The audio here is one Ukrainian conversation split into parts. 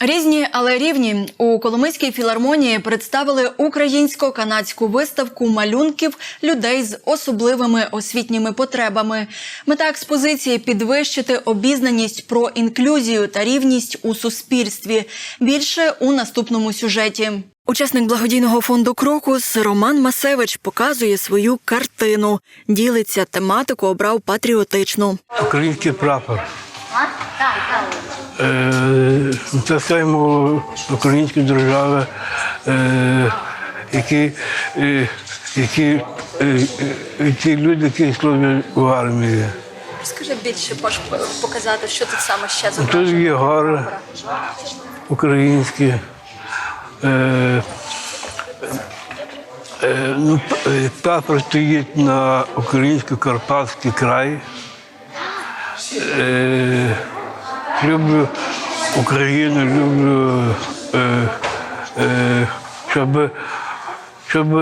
Різні, але рівні у Коломийській філармонії представили українсько-канадську виставку малюнків людей з особливими освітніми потребами. Мета експозиції підвищити обізнаність про інклюзію та рівність у суспільстві. Більше у наступному сюжеті. Учасник благодійного фонду Крокус Роман Масевич показує свою картину. Ділиться тематику, обрав патріотичну. Український прапор. Е, Це скажімо, українські держави, е, які, е, які е, е, ті люди, які служать в армії. Скажи більше, можеш показати, що тут саме ще Тут є гори українські. Е, е, ну, е, стоїть на українсько-карпатський край. Е, люблю Україну, люблю, е, е, щоб, щоб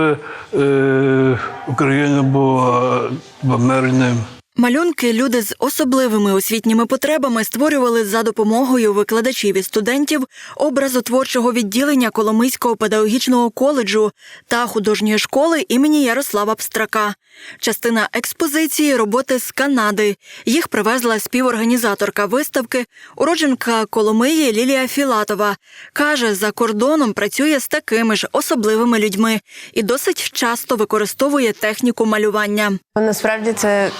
е, Україна була мирним. Малюнки люди з особливими освітніми потребами створювали за допомогою викладачів і студентів образотворчого відділення Коломийського педагогічного коледжу та художньої школи імені Ярослава Пстрака. Частина експозиції роботи з Канади. Їх привезла співорганізаторка виставки, уродженка Коломиї Лілія Філатова. Каже, за кордоном працює з такими ж особливими людьми і досить часто використовує техніку малювання. Насправді це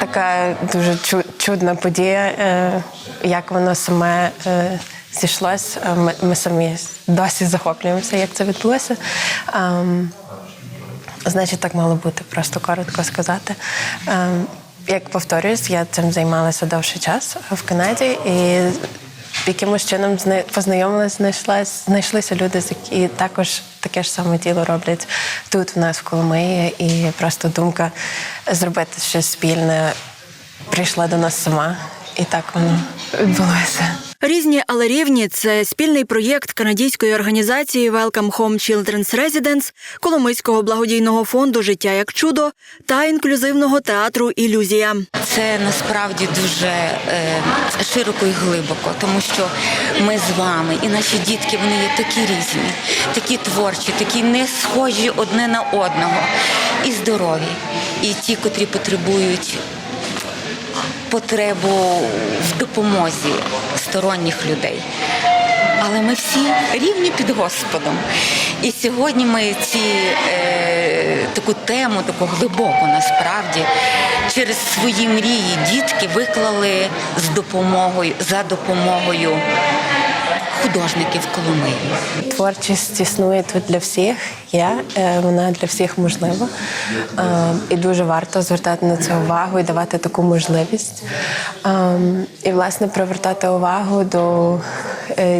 така дуже чудна подія, е, як воно саме е, зійшлось. Е, Ми, ми самі досі захоплюємося, як це відбулося. Ем, Значить, так мало бути, просто коротко сказати. Ем, Як повторююсь, я цим займалася довший час в Канаді і якимось чином зна- познайомилась, знайшлась, знайшлися люди, які також таке ж саме діло роблять тут, в нас в Коломиї. І просто думка зробити щось спільне прийшла до нас сама, і так воно відбулося. Різні, але рівні це спільний проєкт канадійської організації Welcome Home Children's Residence, Коломийського благодійного фонду Життя як чудо та інклюзивного театру Ілюзія. Це насправді дуже е, широко і глибоко, тому що ми з вами і наші дітки вони є такі різні, такі творчі, такі не схожі одне на одного, і здорові, і ті, котрі потребують потребу в допомозі сторонніх людей. Але ми всі рівні під Господом. І сьогодні ми ці е, таку тему, таку глибоку насправді, через свої мрії дітки виклали з допомогою за допомогою художників Коломиї. Творчість існує тут для всіх, є, е, вона для всіх можлива. Е, І дуже варто звертати на це увагу і давати таку можливість. Е, І, власне, привертати увагу до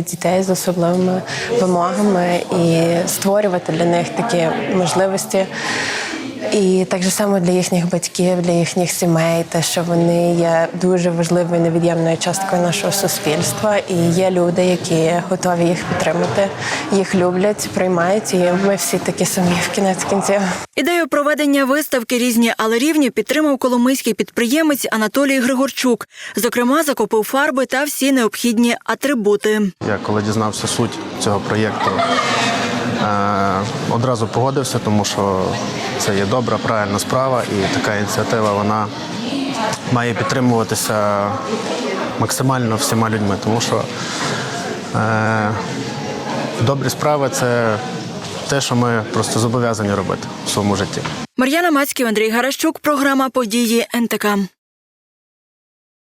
дітей з особливими вимогами і створювати для них такі можливості. І так же само для їхніх батьків, для їхніх сімей, те, що вони є дуже важливою невід'ємною часткою нашого суспільства, і є люди, які готові їх підтримати, їх люблять, приймають, і ми всі такі самі в кінець кінців. Ідею проведення виставки різні, але рівні підтримав коломийський підприємець Анатолій Григорчук. Зокрема, закупив фарби та всі необхідні атрибути. Я коли дізнався суть цього проєкту, одразу погодився, тому що це є добра, правильна справа, і така ініціатива вона має підтримуватися максимально всіма людьми, тому що е, добрі справи це те, що ми просто зобов'язані робити в своєму житті. Мар'яна Мацьків, Андрій Гаращук. Програма події НТК.